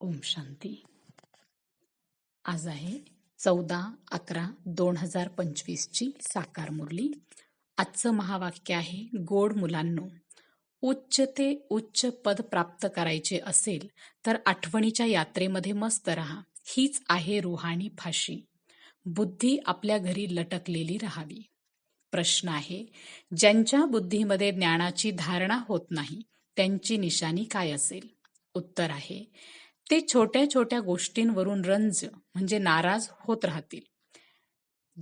ओम शांती. आज आहे चौदा अकरा दोन हजार पंचवीस ची साकार मुरली. आजचं महावाक्य आहे गोड मुलांनो उच्च ते उच्च पद प्राप्त करायचे असेल तर आठवणीच्या यात्रेमध्ये मस्त राहा हीच आहे रुहाणी फाशी. बुद्धी आपल्या घरी लटकलेली राहावी. प्रश्न आहे ज्यांच्या बुद्धीमध्ये ज्ञानाची धारणा होत नाही त्यांची निशाणी काय असेल? उत्तर आहे ते छोट्या छोट्या गोष्टींवरून रंज म्हणजे नाराज होत राहतील.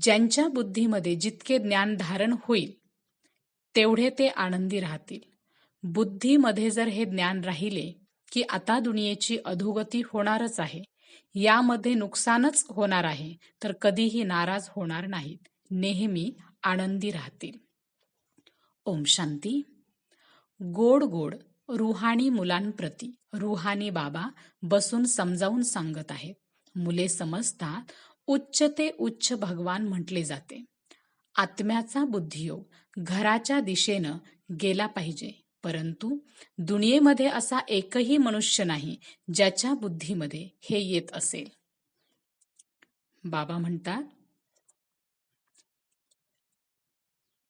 ज्यांच्या बुद्धीमध्ये जितके ज्ञान धारण होईल तेवढे ते आनंदी राहतील. बुद्धीमध्ये जर हे ज्ञान राहिले की आता दुनियेची अधोगती होणारच आहे यामध्ये नुकसानच होणार आहे तर कधीही नाराज होणार नाहीत. नेहमी आनंदी राहतील. ओम शांती. गोड गोड. रुहाणी मुलांप्रती. रुहानी बाबा बसून समजावून सांगत आहेत. मुले समजतात उच्च ते उच्च भगवान म्हटले जाते. आत्म्याचा बुद्धियोग घराच्या दिशेनं गेला पाहिजे. परंतु दुनियेमध्ये असा एकही मनुष्य नाही ज्याच्या बुद्धीमध्ये हे येत असेल. बाबा म्हणतात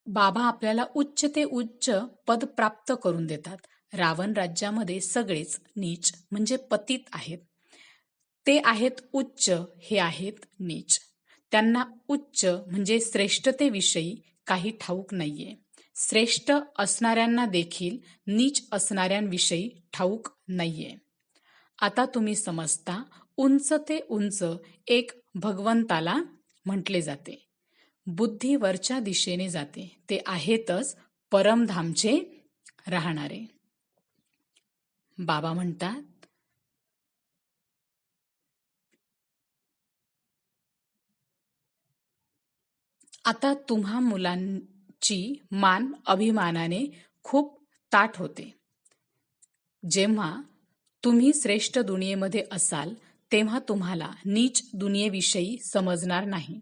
बाबा आपल्याला उच्च ते उच्च पद प्राप्त करून देतात. रावण राज्यामध्ये सगळेच नीच म्हणजे पतित आहेत. ते आहेत उच्च हे आहेत नीच. त्यांना उच्च म्हणजे श्रेष्ठतेविषयी काही ठाऊक नाहीये. श्रेष्ठ असणाऱ्यांना देखील नीच असणाऱ्यांविषयी ठाऊक नाहीये. आता तुम्ही समजता उंच ते उंच एक भगवंताला म्हटले जाते. बुद्धी वरच्या दिशेने जाते. ते आहेतच परमधामचे राहणारे. बाबा म्हणतात आता तुम्हा मुलांची मान अभिमानाने खूप ताट होते. जेव्हा तुम्ही श्रेष्ठ दुनियेमध्ये असाल तेव्हा तुम्हाला नीच दुनियेविषयी समजणार नाही.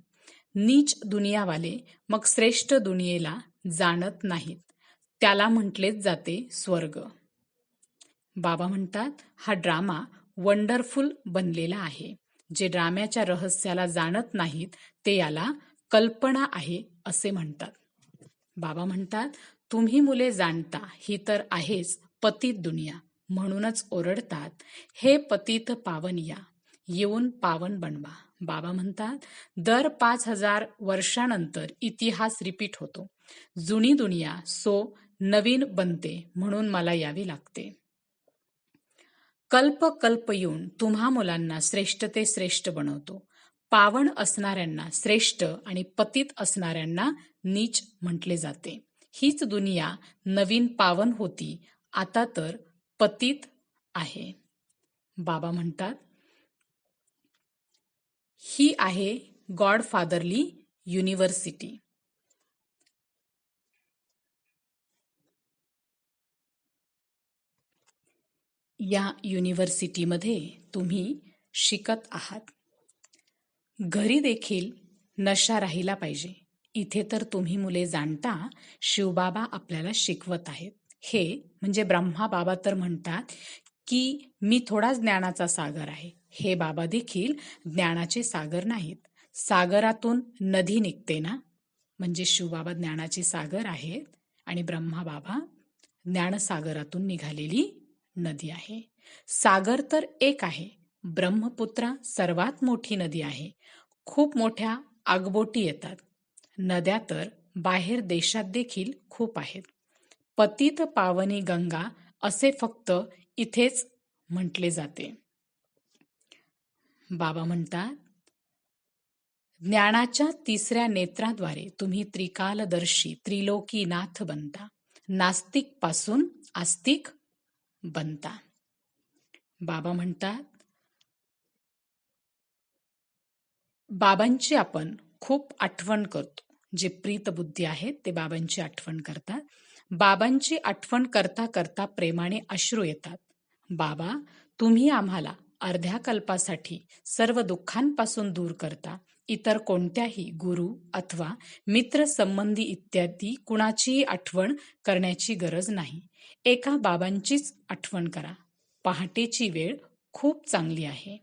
नीच दुनियावाले मग श्रेष्ठ दुनियेला जाणत नाहीत. त्याला म्हटलेच जाते स्वर्ग. बाबा म्हणतात हा ड्रामा वंडरफुल बनलेला आहे. जे ड्राम्याच्या रहस्याला जाणत नाहीत ते याला कल्पना आहे असे म्हणतात. बाबा म्हणतात तुम्ही मुले जाणता ही तर आहेच पतित दुनिया. म्हणूनच ओरडतात हे पतित पावन या येऊन पावन बनवा बाबा म्हणतात दर पाच हजार वर्षानंतर इतिहास रिपीट होतो. जुनी दुनिया सो नवीन बनते म्हणून मला यावी लागते. कल्प कल्प येऊन तुम्हा मुलांना श्रेष्ठ ते श्रेष्ठ बनवतो. पावन असणाऱ्यांना श्रेष्ठ आणि पतित असणाऱ्यांना नीच म्हटले जाते. हीच दुनिया नवीन पावन होती आता तर पतित आहे. बाबा म्हणतात ही आहे गॉड फादरली युनिव्हर्सिटी. या युनिव्हर्सिटीमध्ये तुम्ही शिकत आहात. घरी देखील नशा राहिला पाहिजे. इथे तर तुम्ही मुले जाणता शिवबाबा आपल्याला शिकवत आहेत. हे म्हणजे ब्रह्मा बाबा तर म्हणतात की मी थोडा ज्ञानाचा सागर आहे. हे बाबा देखील ज्ञानाचे सागर नाहीत. सागरातून नदी निघते ना? म्हणजे शिवबाबा ज्ञानाचे सागर आहेत आणि ब्रह्मा बाबा ज्ञानसागरातून निघालेली नदी आहे. सागर तर एक आहे. ब्रह्मपुत्रा सर्वात मोठी नदी आहे. खूप मोठ्या आगबोटी येतात. नद्या तर बाहेर देशात देखील खूप आहेत. पतित पावनी गंगा असे फक्त इथेच म्हटले जाते. बाबा म्हणतात ज्ञानाच्या तिसऱ्या नेत्राद्वारे तुम्ही त्रिकालदर्शी त्रिलोकी नाथ बनता. नास्तिकपासून आस्तिक बनता बाबा म्हणतात बाबांची आपण खूप आठवण करतो. जे प्रीत बुद्धी आहेत ते बाबांची आठवण करतात. बाबांची आठवण करता करता प्रेमाने अश्रू येतात. बाबा तुम्ही आम्हाला अर्ध्या कल्पासाठी सर्व दुःखांपासून दूर करता. इतर कोणत्याही गुरु अथवा मित्र संबंधी इत्यादी कुणाचीही आठवण करण्याची गरज नाही. एका बाबांचीच आठवण करा. पहाटेची वेळ खूप चांगली आहे.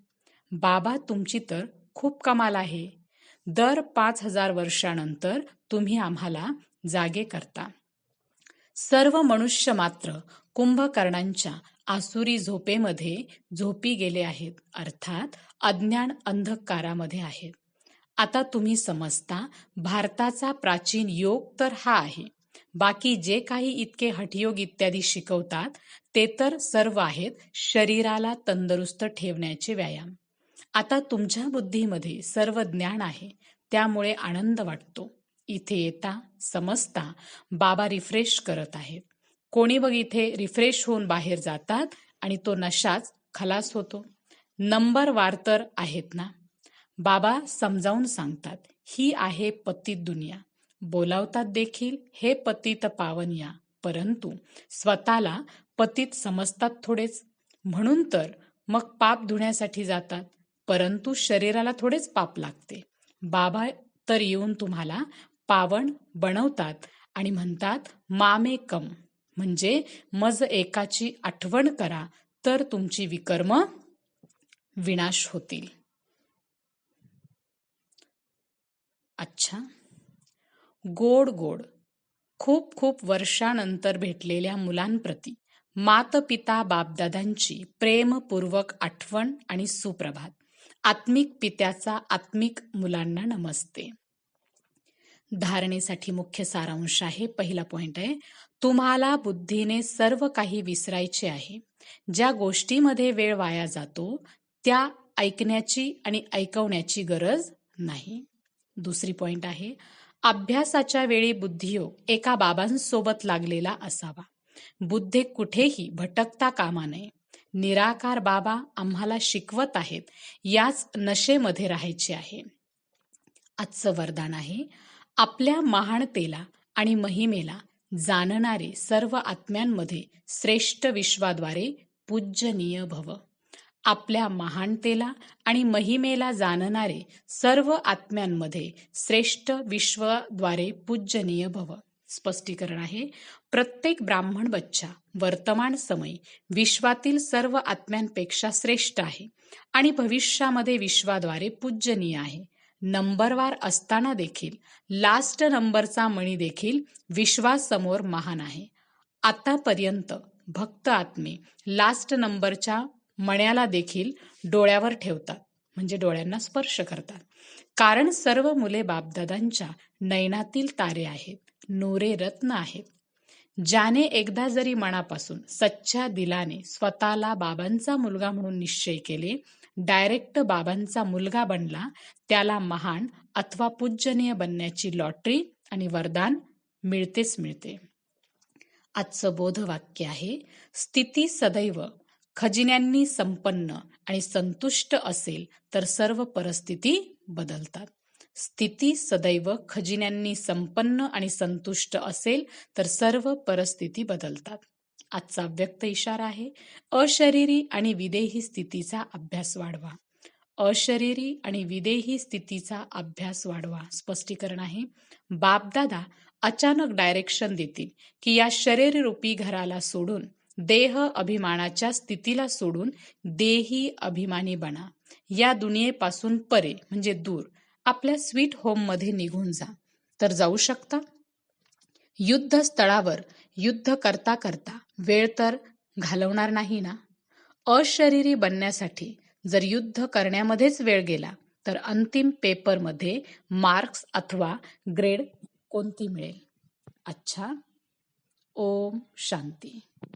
बाबा तुमची तर खूप कमाल आहे. दर पाच हजार वर्षानंतर तुम्ही आम्हाला जागे करता. सर्व मनुष्य मात्र कुंभकर्णांच्या आसुरी झोपेमध्ये झोपी गेले आहेत. अर्थात अज्ञान अंधकारामध्ये आहेत. आता तुम्ही समजता भारताचा प्राचीन योग तर हा आहे. बाकी जे काही इतके हठयोग इत्यादी शिकवतात ते तर सर्व आहेत शरीराला तंदुरुस्त ठेवण्याचे व्यायाम. आता तुमच्या बुद्धीमध्ये सर्व ज्ञान आहे त्यामुळे आनंद वाटतो. इथे येता समजता बाबा रिफ्रेश करत आहेत. कोणी बघ इथे रिफ्रेश होऊन बाहेर जातात आणि तो नशाच खलास होतो. नंबर वार तर आहेत ना? बाबा समजावून सांगतात ही आहे पतित दुनिया. बोलावतात देखील हे पतित पावन या. परंतु स्वतःला पतित समजतात थोडेच. म्हणून तर मग पाप धुण्यासाठी जातात. परंतु शरीराला थोडेच पाप लागते. बाबा तर येऊन तुम्हाला पावन बनवतात आणि म्हणतात मामे कम. म्हणजे मज एकाची आठवण करा तर तुमची विकर्म विनाश होतील. अच्छा. गोड गोड. खूप खूप वर्षानंतर भेटलेल्या मुलांप्रती मात पिता बापदादांची प्रेमपूर्वक आठवण आणि सुप्रभात. आत्मिक पित्याचा आत्मिक मुलांना नमस्ते. धारणेसाठी मुख्य सारांश आहे. पहिला पॉइंट आहे तुम्हाला बुद्धीने सर्व काही विसरायचे आहे. ज्या गोष्टीमध्ये वेळ वाया जातो त्या ऐकण्याची आणि ऐकवण्याची गरज नाही. दुसरी पॉइंट आहे अभ्यासाच्या वेळी बुद्धियोग एका बाबांसोबत लागलेला असावा. बुद्धे कुठेही भटकता कामा नये. निराकार बाबा आम्हाला शिकवत आहेत याच नशेमध्ये राहायचे आहे. आजचं वरदान आहे आपल्या महानतेला आणि महिमेला जाणणारे सर्व आत्म्यांमध्ये श्रेष्ठ विश्वाद्वारे पूज्यनीय भव. आपल्या महानतेला आणि महिमेला जाणणारे सर्व आत्म्यांमध्ये श्रेष्ठ विश्वाद्वारे पूजनीय भव. स्पष्टीकरण आहे प्रत्येक ब्राह्मण बच्चा वर्तमान समय विश्वातील सर्व आत्म्यांपेक्षा श्रेष्ठ आहे आणि भविष्यामध्ये विश्वाद्वारे पूजनीय आहे. नंबरवार असताना देखील लास्ट नंबरचा मणी देखील विश्वासमोर महान आहे. आतापर्यंत भक्त आत्मे लास्ट नंबरच्या मण्याला देखील डोळ्यावर ठेवतात म्हणजे डोळ्यांना स्पर्श करतात. कारण सर्व मुले बापदादांच्या नयनातील तारे आहेत नोरे रत्न आहेत. ज्याने एकदा जरी मनापासून सच्च्या दिलाने स्वतःला बाबांचा मुलगा म्हणून निश्चय केले डायरेक्ट बाबांचा मुलगा बनला त्याला महान अथवा पूजनीय बनण्याची लॉटरी आणि वरदान मिळतेच मिळते. आजचं बोधवाक्य आहे स्थिती सदैव खजिन्यांनी संपन्न आणि संतुष्ट असेल तर सर्व परिस्थिती बदलतात. स्थिती सदैव खजिन्यांनी संपन्न आणि संतुष्ट असेल तर सर्व परिस्थिती बदलतात. आजचा व्यक्त इशारा आहे अशरीरी आणि विदेही स्थितीचा अभ्यास वाढवा. अशरीरी आणि विदेही स्थितीचा अभ्यास वाढवा स्पष्टीकरण आहे. बापदादा अचानक डायरेक्शन देतील की या शरीररूपी घराला सोडून देह अभिमानाच्या स्थितीला सोडून देही अभिमानी बना. या दुनियेपासून परे म्हणजे दूर. आपल्या स्वीट होममध्ये निघून जा. तर जाऊ शकता? युद्ध स्थळावर युद्ध करता करता वेळ तर घालवणार नाही ना? अशरीरी बनण्यासाठी जर युद्ध करण्यामध्येच वेळ गेला तर अंतिम पेपरमध्ये मार्क्स अथवा ग्रेड कोणती मिळेल? अच्छा. ओम शांती.